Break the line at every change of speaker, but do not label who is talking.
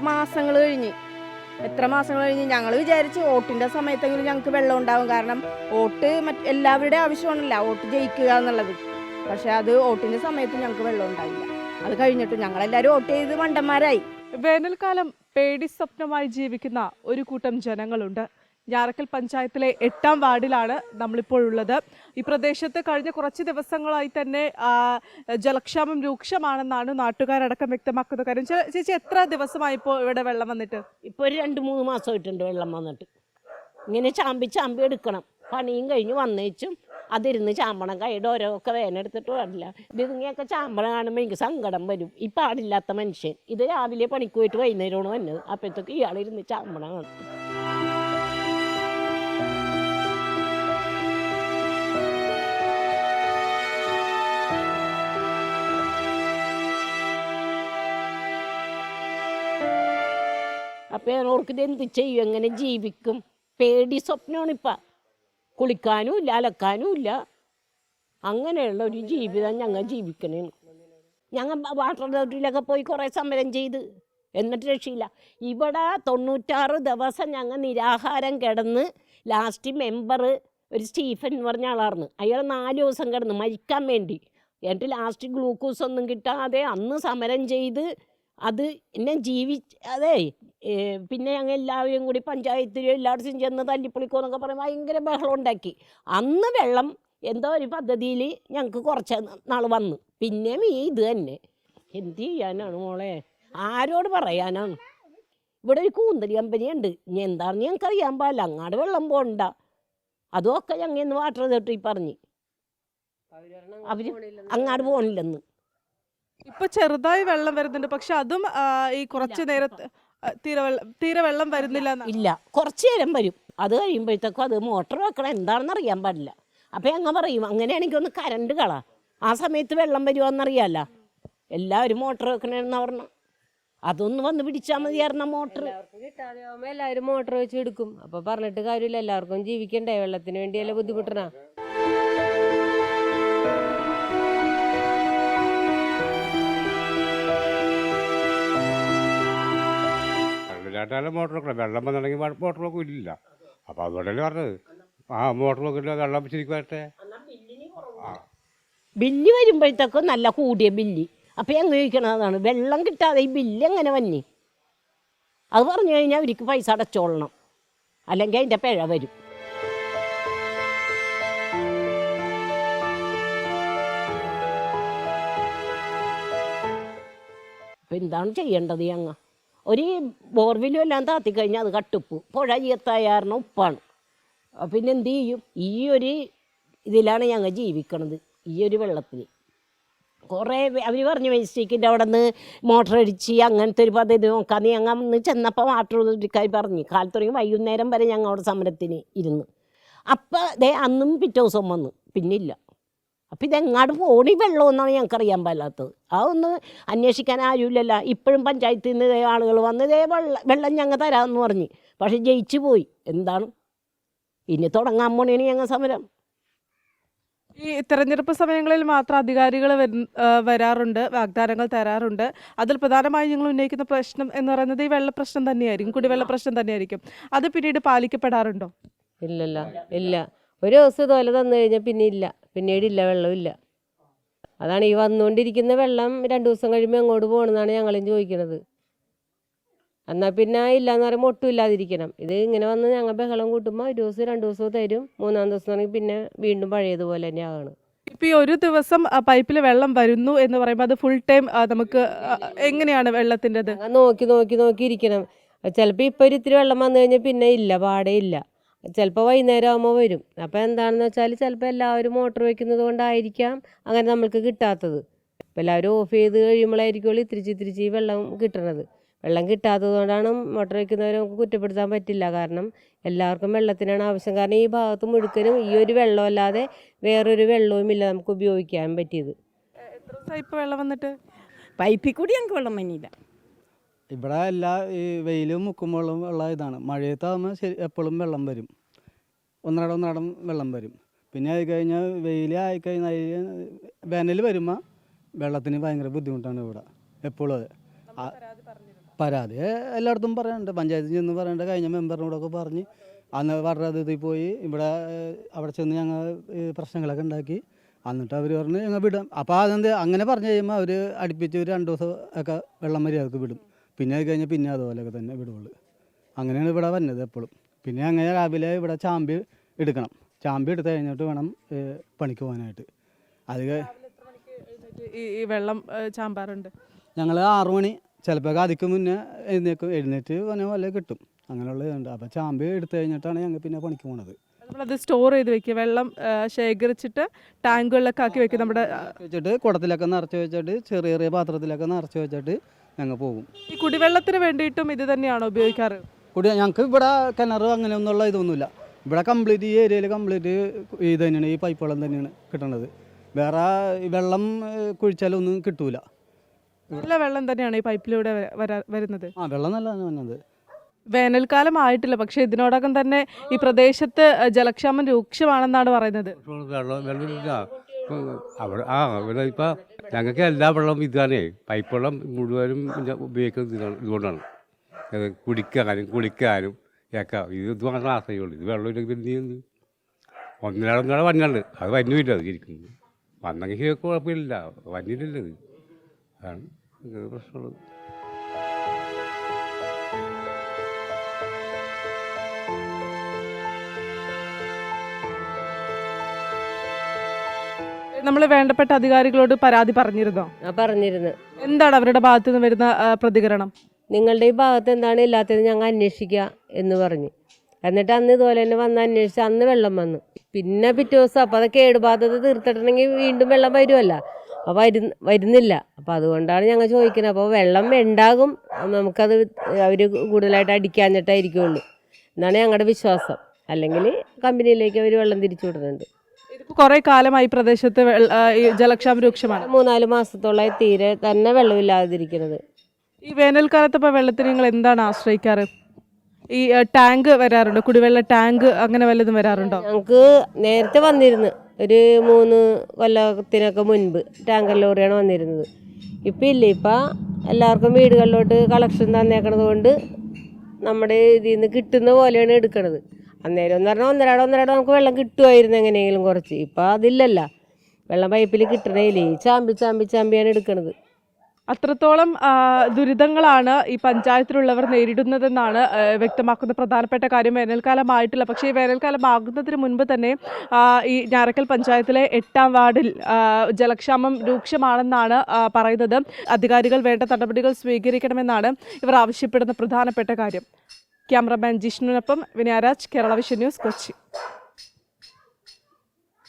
മാസങ്ങൾ കഴിഞ്ഞ്. എത്ര മാസങ്ങൾ കഴിഞ്ഞ്? ഞങ്ങൾ വിചാരിച്ച് വോട്ടിന്റെ സമയത്തെങ്കിലും ഞങ്ങൾക്ക് വെള്ളം ഉണ്ടാവും. കാരണം വോട്ട് മറ്റ് എല്ലാവരുടെ ആവശ്യമാണല്ല വോട്ട് ജയിക്കുക എന്നുള്ളത്. പക്ഷെ അത് വോട്ടിന്റെ സമയത്ത് ഞങ്ങൾക്ക് വെള്ളം ഉണ്ടായില്ല. അത് കഴിഞ്ഞിട്ട് ഞങ്ങളെല്ലാവരും വോട്ട് ചെയ്ത് മണ്ടന്മാരായി.
വേനൽക്കാലം പേടി സ്വപ്നമായി ജീവിക്കുന്ന ഒരു കൂട്ടം ജനങ്ങളുണ്ട്. ഞാറക്കൽ പഞ്ചായത്തിലെ എട്ടാം വാർഡിലാണ് നമ്മളിപ്പോൾ ഉള്ളത് ഈ പ്രദേശത്ത് കഴിഞ്ഞ കുറച്ച് ദിവസങ്ങളായി തന്നെ ജലക്ഷാമം രൂക്ഷമാണെന്നാണ് നാട്ടുകാരടക്കം വ്യക്തമാക്കുന്ന കാര്യം. ചേച്ചി എത്ര ദിവസമായി ഇപ്പോൾ ഇവിടെ വെള്ളം വന്നിട്ട്?
ഇപ്പോൾ ഒരു രണ്ട് മൂന്ന് മാസമായിട്ടുണ്ട് വെള്ളം വന്നിട്ട്. ഇങ്ങനെ ചാമ്പി ചാമ്പി എടുക്കണം. പണിയും കഴിഞ്ഞ് വന്നേച്ചും അതിരുന്ന് ചാമ്പണം കൈയുടെ ഓരോ ഒക്കെ വേനെടുത്തിട്ട് പാടില്ല ഇതിങ്ങനെയൊക്കെ ചാമ്പണം കാണുമ്പോൾ എനിക്ക് സങ്കടം വരും. ഈ പാടില്ലാത്ത മനുഷ്യൻ. ഇത് രാവിലെ പണിക്ക് പോയിട്ട് വൈകുന്നേരമാണ് വന്നത്. അപ്പോഴത്തേക്ക് ഇയാളിരുന്ന് ചാമ്പണം കാണും. അപ്പോൾ ഞാൻ ഓർക്കിത് എന്ത് ചെയ്യും? എങ്ങനെ ജീവിക്കും? പേടി സ്വപ്നമാണ് ഇപ്പം. കുളിക്കാനും ഇല്ല അലക്കാനും ഇല്ല. അങ്ങനെയുള്ള ഒരു ജീവിതം ഞങ്ങൾ ജീവിക്കണേ ഞങ്ങൾ വാട്ടർ അതോറിറ്റിയിലൊക്കെ പോയി കുറേ സമരം ചെയ്ത്. എന്നിട്ട് രക്ഷയില്ല. ഇവിടെ തൊണ്ണൂറ്റാറ് ദിവസം ഞങ്ങൾ നിരാഹാരം കിടന്ന് ലാസ്റ്റ് മെമ്പർ ഒരു സ്റ്റീഫൻ എന്ന് പറഞ്ഞ ആളായിരുന്നു. അയാൾ നാല് ദിവസം കിടന്ന് മരിക്കാൻ വേണ്ടി. എന്നിട്ട് ലാസ്റ്റ് ഗ്ലൂക്കോസ് ഒന്നും കിട്ടാതെ അന്ന് സമരം ചെയ്ത് അത് എന്നെ ജീവി അതെ പിന്നെ ഞങ്ങൾ എല്ലാവരും കൂടി പഞ്ചായത്തിൽ എല്ലായിടത്തും ചെന്ന് തല്ലിപ്പൊളിക്കോ എന്നൊക്കെ പറയും ഭയങ്കര ബഹളം ഉണ്ടാക്കി അന്ന് വെള്ളം എന്തോ ഒരു പദ്ധതിയിൽ ഞങ്ങൾക്ക് കുറച്ച് നാൾ വന്നു. പിന്നെ ഈ ഇത് തന്നെ. എന്ത് ചെയ്യാനാണ് മോളെ? ആരോട് പറയാനാണ്? ഇവിടെ ഒരു കൂന്തൽ കമ്പനി ഉണ്ട്. ഇനി എന്താണെന്ന് ഞങ്ങൾക്ക് അറിയാൻ പാടില്ല. അങ്ങാട് വെള്ളം പോണ്ട. അതുമൊക്കെ ഞങ്ങൾ ഇന്ന് വാട്ടർ അതോറിറ്റി പറഞ്ഞ്. അവർ അങ്ങാട് പോകണില്ലെന്ന്
ഇപ്പൊ ചെറുതായി വെള്ളം വരുന്നുണ്ട്. പക്ഷെ അതും ഈ കുറച്ചു നേരത്ത് ആ, തീരെ വെള്ളം വരുന്നില്ല എന്നാ.
ഇല്ല കുറച്ച് നേരം വരും. അത് കഴിയുമ്പോഴത്തേക്കും അത് മോട്ടർ വെക്കണം എന്താണെന്ന് അറിയാൻ പാടില്ല. അപ്പം ഞങ്ങൾ പറയും അങ്ങനെയാണെങ്കിൽ ഒന്ന് കരണ്ട് കള. ആ സമയത്ത് വെള്ളം വരുമോയെന്നറിയാമല്ല എല്ലാവരും മോട്ടർ വെക്കണെന്ന് പറഞ്ഞ. അതൊന്ന് വന്ന് പിടിച്ചാൽ മതിയായിരുന്ന മോട്ടർ
എല്ലാവർക്കും കിട്ടാതെ ആവുമ്പോ എല്ലാവരും മോട്ടർ വെച്ച് എടുക്കും. അപ്പൊ പറഞ്ഞിട്ട് കാര്യമില്ല എല്ലാവർക്കും ജീവിക്കണ്ടേ? വെള്ളത്തിന് വേണ്ടിയല്ലേ ബുദ്ധിമുട്ടണ?
വെള്ളമില്ലാട്ടാലും മോട്ടർ വെക്കണം വെള്ളം വന്നിട്ടുണ്ടെങ്കിൽ മോട്ടർ വെക്കും ഇല്ല അപ്പോൾ അതുകൊണ്ടല്ലേ പറഞ്ഞത്. ആ മോട്ടർ വെക്കില്ല വെള്ളം ശരിക്കും വരട്ടെ.
ബില്ല് വരുമ്പോഴത്തേക്കും നല്ല കൂടിയ ബില്ല്. അപ്പം ഞങ്ങൾ ചോദിക്കണതാണ് വെള്ളം കിട്ടാതെ ഈ ബില്ല് എങ്ങനെ വന്നി? അത് പറഞ്ഞു കഴിഞ്ഞാൽ അവർക്ക് പൈസ അടച്ചോളണം. അല്ലെങ്കിൽ അതിന്റെ പിഴ വരും. അപ്പം എന്താണ് ചെയ്യേണ്ടത് ഞങ്ങൾ ഒരു ബോർവിലും എല്ലാം താത്തി കഴിഞ്ഞാൽ അത് കട്ടുപ്പ്. പുഴ ചീത്തായാറിന് ഉപ്പാണ്. പിന്നെ എന്ത് ചെയ്യും? ഈ ഒരു ഇതിലാണ് ഞങ്ങൾ ജീവിക്കണത്. ഈ ഒരു വെള്ളത്തിൽ കുറേ അവർ പറഞ്ഞു മെജിസ്ട്രേറ്റിന്റെ അവിടെ നിന്ന് മോട്ടർ അടിച്ച് അങ്ങനത്തെ ഒരു പദ്ധതി നോക്കാന്ന് ഞങ്ങൾ അന്ന് ചെന്നപ്പോൾ വാട്ടർ അതോറിറ്റിക്കാർ പറഞ്ഞു. കാലത്തുറങ്ങി വൈകുന്നേരം വരെ ഞങ്ങൾ അവിടെ സമരത്തിന് ഇരുന്നു. അപ്പം ദേ അന്നും പിറ്റേ ദിവസം വന്നു. പിന്നില്ല അപ്പം ഇതെങ്ങാട് പോണി വെള്ളമെന്നാണ് ഞങ്ങൾക്ക് അറിയാൻ പാടില്ലാത്തത് അതൊന്ന് അന്വേഷിക്കാൻ ആരുമില്ലല്ലോ. ഇപ്പോഴും പഞ്ചായത്തിൽ നിന്ന് ഇതേ ആളുകൾ വന്ന് ഇതേ വെള്ളം വെള്ളം ഞങ്ങൾ തരാമെന്ന് പറഞ്ഞ്. പക്ഷെ ജയിച്ചു പോയി. എന്താണ്? ഇനി തുടങ്ങാൻ പോണേന് ഞങ്ങൾ സമരം.
ഈ തെരഞ്ഞെടുപ്പ് സമയങ്ങളിൽ മാത്രം അധികാരികൾ വരാറുണ്ട് വാഗ്ദാനങ്ങൾ തരാറുണ്ട്. അതിൽ പ്രധാനമായും ഞങ്ങൾ ഉന്നയിക്കുന്ന പ്രശ്നം എന്ന് പറയുന്നത് ഈ വെള്ള പ്രശ്നം തന്നെയായിരിക്കും കുടിവെള്ള പ്രശ്നം തന്നെയായിരിക്കും. അത് പിന്നീട് പാലിക്കപ്പെടാറുണ്ടോ?
ഇല്ലല്ല ഇല്ല. ഒരു ദിവസം തോല തന്നു കഴിഞ്ഞാൽ പിന്നെ ഇല്ല. പിന്നീട് ഇല്ല വെള്ളമില്ല അതാണ് ഈ വന്നുകൊണ്ടിരിക്കുന്ന വെള്ളം രണ്ടു ദിവസം കഴിയുമ്പോൾ എങ്ങോട്ട് പോകണമെന്നാണ് ഞങ്ങളും ചോദിക്കുന്നത് എന്നാൽ പിന്നെ ഇല്ലയെന്ന് പറയുമ്പോൾ ഒട്ടും ഇല്ലാതിരിക്കണം. ഇത് ഇങ്ങനെ വന്ന് ഞങ്ങൾ ബഹളം കൂട്ടുമ്പോൾ ഒരു ദിവസം രണ്ട് ദിവസവും തരും. മൂന്നാം ദിവസം ആണെങ്കിൽ പിന്നെ വീണ്ടും പഴയതുപോലെ തന്നെ ആകണം
ഇപ്പൊ ഈ ഒരു ദിവസം പൈപ്പിൽ വെള്ളം വരുന്നു എന്ന് പറയുമ്പോൾ അത് ഫുൾ ടൈം നമുക്ക് എങ്ങനെയാണ് വെള്ളത്തിന്റെത്?
ഞങ്ങൾ നോക്കി നോക്കി നോക്കി ഇരിക്കണം. ചിലപ്പോൾ ഇപ്പോൾ ഒരു ഇത്തിരി വെള്ളം വന്നു കഴിഞ്ഞാൽ പിന്നെ ഇല്ല പാടേ ഇല്ല. ചിലപ്പോൾ വൈകുന്നേരം ആകുമ്പോൾ വരും. അപ്പോൾ എന്താണെന്ന് വെച്ചാൽ ചിലപ്പോൾ എല്ലാവരും മോട്ടർ വയ്ക്കുന്നത് കൊണ്ടായിരിക്കാം അങ്ങനെ നമ്മൾക്ക് കിട്ടാത്തത്. ഇപ്പോൾ എല്ലാവരും ഓഫ് ചെയ്ത് കഴിയുമ്പോഴായിരിക്കുമല്ലോ ഇത്തിരിച്ച് ഇത്തിരിച്ച് ഈ വെള്ളം കിട്ടണത്. വെള്ളം കിട്ടാത്തത് കൊണ്ടാണ് മോട്ടർ വയ്ക്കുന്നവരെ നമുക്ക് കുറ്റപ്പെടുത്താൻ പറ്റില്ല. കാരണം എല്ലാവർക്കും വെള്ളത്തിനാണ് ആവശ്യം. കാരണം ഈ ഭാഗത്ത് മുഴുക്കനും ഈ ഒരു വെള്ളമല്ലാതെ വേറൊരു വെള്ളവും ഇല്ല നമുക്ക് ഉപയോഗിക്കാൻ പറ്റിയത്.
എത്ര ദിവസമായി ഇപ്പോൾ വെള്ളം വന്നിട്ട്?
പൈപ്പിൽ കൂടി ഞങ്ങൾക്ക് വെള്ളം വന്നില്ല.
ഇവിടെ എല്ലാ ഈ വെയിലും മുക്കുമ്പോഴും ഉള്ള ഇതാണ്. മഴയത്താകുമ്പോൾ ശരി എപ്പോഴും വെള്ളം വരും. ഒന്നടം ഒന്നടം വെള്ളം വരും. പിന്നെ അത് കഴിഞ്ഞാൽ വെയിൽ ആയിക്കഴിഞ്ഞാൽ വേനൽ വരുമ്പോൾ വെള്ളത്തിന് ഭയങ്കര ബുദ്ധിമുട്ടാണ് ഇവിടെ എപ്പോഴും അത്. പരാതി എല്ലായിടത്തും പറയാനുണ്ട്. പഞ്ചായത്തിൽ ചെന്ന് പറയേണ്ട. കഴിഞ്ഞ മെമ്പറിനോടൊക്കെ പറഞ്ഞ് അന്ന് ഇതിൽ പോയി. ഇവിടെ അവിടെ ചെന്ന് ഞങ്ങൾ പ്രശ്നങ്ങളൊക്കെ ഉണ്ടാക്കി. എന്നിട്ട് അവർ പറഞ്ഞ് ഞങ്ങൾ വിടാം. അപ്പോൾ അതെന്ത് അങ്ങനെ പറഞ്ഞു കഴിയുമ്പോൾ അവർ അടുപ്പിച്ച് ഒരു രണ്ട് ദിവസം ഒക്കെ വെള്ളം മര്യാദയ്ക്ക് വിടും. പിന്നെ അത് കഴിഞ്ഞാൽ പിന്നെ അതുപോലെയൊക്കെ തന്നെ വിടുള്ളൂ. അങ്ങനെയാണ് ഇവിടെ വരുന്നത് എപ്പോഴും പിന്നെ അങ്ങനെ രാവിലെ ഇവിടെ ചാമ്പി എടുക്കണം. ചാമ്പി എടുത്ത് കഴിഞ്ഞിട്ട് വേണം ഏഹ്, പണിക്ക് പോകാനായിട്ട്. അത് കഴി-
ഈ ഈ വെള്ളം ചാമ്പാറുണ്ട്?
ഞങ്ങൾ ആറു മണി. ചിലപ്പോൾ അതിക്ക് മുന്നേ എഴുന്നേക്കും. എഴുന്നേറ്റ് പറഞ്ഞ പോലെ കിട്ടും. അങ്ങനെയുള്ള ഇതുണ്ട്. അപ്പോൾ ചാമ്പി എടുത്തു കഴിഞ്ഞിട്ടാണ് ഞങ്ങൾ പിന്നെ പണിക്ക് പോണത്.
നമ്മളത് സ്റ്റോർ ചെയ്ത് വെക്കുക വെള്ളം ശേഖരിച്ചിട്ട് ടാങ്കുകളിലൊക്കെ ആക്കി വെക്കുക നമ്മുടെ
വെച്ചിട്ട് കുടത്തിലൊക്കെ നിറച്ച് വെച്ചിട്ട് ചെറിയ ചെറിയ പാത്രത്തിലൊക്കെ നിറച്ച് വെച്ചിട്ട് ഞങ്ങൾ പോകും.
ഈ കുടിവെള്ളത്തിന് വേണ്ടിയിട്ടും ഇത് തന്നെയാണോ ഉപയോഗിക്കാറ്?
കുടി ഞങ്ങൾക്ക് ഇവിടെ കിണർ അങ്ങനെ ഒന്നുള്ള ഇതൊന്നുമില്ല. ഇവിടെ കംപ്ലീറ്റ് ഈ ഏരിയയിൽ കംപ്ലീറ്റ് ഇത് തന്നെയാണ് ഈ പൈപ്പ് വെള്ളം തന്നെയാണ് കിട്ടണത്. വേറെ വെള്ളം കുഴിച്ചാലൊന്നും കിട്ടൂല.
നല്ല വെള്ളം തന്നെയാണ് ഈ പൈപ്പിലൂടെ വരാ വരുന്നത്.
ആ വെള്ളം നല്ലതാണ് വന്നത്
വേനൽക്കാലം ആയിട്ടില്ല പക്ഷേ ഇതിനോടകം തന്നെ ഈ പ്രദേശത്ത് ജലക്ഷാമം രൂക്ഷമാണെന്നാണ് പറയുന്നത്.
വെള്ളം വെള്ളം ഇപ്പം അവിടെ ആ ഇവിടെ ഇപ്പം ഞങ്ങൾക്ക് എല്ലാ വെള്ളവും ഇതാണ്. പൈപ്പ് വെള്ളം മുഴുവനും പിന്നെ ഉപയോഗിക്കുന്നത് ഇതാണ് ഇതുകൊണ്ടാണ്. അത് കുടിക്കാനും കുളിക്കാനും ഒക്കെ. ഇത് ഇത് മാത്രം ആശ്രയമുള്ളൂ ഇത് വെള്ളം ഇല്ലെങ്കിൽ എന്ത്? ചെയ്യുന്നു ഒന്നിനാളൊന്നാളെ വന്നുണ്ട് അത് വന്നുമില്ല അത് ഇരിക്കുന്നത് വന്നെങ്കിൽ കുഴപ്പമില്ല. വന്നില്ലല്ലോ അതാണ് പ്രശ്നമുള്ളത്.
നമ്മൾ വേണ്ടപ്പെട്ട അധികാരികളോട് പരാതി പറഞ്ഞിരുന്നോ?
പറഞ്ഞിരുന്നു.
എന്താണ് അവരുടെ ഭാഗത്തു നിന്ന് വരുന്ന ആ, പ്രതികരണം?
നിങ്ങളുടെ ഈ ഭാഗത്ത് എന്താണ് ഇല്ലാത്തത് ഞങ്ങൾ അന്വേഷിക്കുക എന്ന് പറഞ്ഞു. എന്നിട്ട് അന്ന് ഇതുപോലെ തന്നെ വന്ന് അന്വേഷിച്ച് അന്ന് വെള്ളം വന്നു. പിന്നെ പിറ്റേ ദിവസം അപ്പോൾ അത് കേടുപാതത തീർത്തിട്ടുണ്ടെങ്കിൽ വീണ്ടും വെള്ളം വരുമല്ല അപ്പോൾ വരുന്ന വരുന്നില്ല. അപ്പോൾ അതുകൊണ്ടാണ് ഞങ്ങൾ ചോദിക്കുന്നത്. അപ്പോൾ വെള്ളം ഉണ്ടാകും. നമുക്കത് അവർ കൂടുതലായിട്ട് അടിക്കാഞ്ഞിട്ടായിരിക്കുള്ളൂ. എന്നാണ് ഞങ്ങളുടെ വിശ്വാസം. അല്ലെങ്കിൽ കമ്പനിയിലേക്ക് അവർ വെള്ളം തിരിച്ചു വിടുന്നുണ്ട്.
കുറേ കാലമായി പ്രദേശത്ത് ജലക്ഷാമ രൂക്ഷമാണ്.
മൂന്നാൽ മാസത്തോളായി തീരെ തന്നെ വെള്ളമില്ലാതിരിക്കുന്നത്.
ഈ വേനൽക്കാലത്ത് ഇപ്പോൾ വെള്ളത്തിന് നിങ്ങൾ എന്താണ് ആശ്രയിക്കാറ്? ഈ ടാങ്ക് വരാറുണ്ടോ? കുടിവെള്ള ടാങ്ക് അങ്ങനെ വല്ലതും വരാറുണ്ടോ?
ഞങ്ങൾക്ക് നേരത്തെ വന്നിരുന്നു. ഒരു മൂന്ന് കൊല്ലത്തിനൊക്കെ മുൻപ് ടാങ്കർ ലോറിയാണ് വന്നിരുന്നത്. ഇപ്പം ഇല്ല. ഇപ്പം എല്ലാവർക്കും വീടുകളിലോട്ട് കളക്ഷൻ തന്നേക്കണത് കൊണ്ട് നമ്മുടെ ഇതിൽ നിന്ന് കിട്ടുന്ന പോലെയാണ് എടുക്കണത്. അന്നേരം എന്ന് പറഞ്ഞാൽ ഒന്നരാടം ഒന്നരാടം നമുക്ക് വെള്ളം കിട്ടുമായിരുന്നു എങ്ങനെയെങ്കിലും കുറച്ച്. ഇപ്പം അതില്ലല്ല. വെള്ളം പൈപ്പിൽ കിട്ടണേ ഇല്ലേ ചാമ്പി ചാമ്പി ചാമ്പിയാണ് എടുക്കണത്.
അത്രത്തോളം ദുരിതങ്ങളാണ് ഈ പഞ്ചായത്തിലുള്ളവർ നേരിടുന്നതെന്നാണ് വ്യക്തമാക്കുന്ന പ്രധാനപ്പെട്ട കാര്യം വേനൽക്കാലമായിട്ടില്ല. പക്ഷേ ഈ വേനൽക്കാലം ആകുന്നതിന് മുൻപ് തന്നെ ഈ ഞാറക്കൽ പഞ്ചായത്തിലെ എട്ടാം വാർഡിൽ ജലക്ഷാമം രൂക്ഷമാണെന്നാണ് പറയുന്നത്. അധികാരികൾ വേണ്ട നടപടികൾ സ്വീകരിക്കണമെന്നാണ് ഇവർ ആവശ്യപ്പെടുന്ന പ്രധാനപ്പെട്ട കാര്യം. ക്യാമറമാൻ ജിഷ്ണുവിനൊപ്പം വിനയരാജ് കേരള വിഷൻ ന്യൂസ് കൊച്ചി.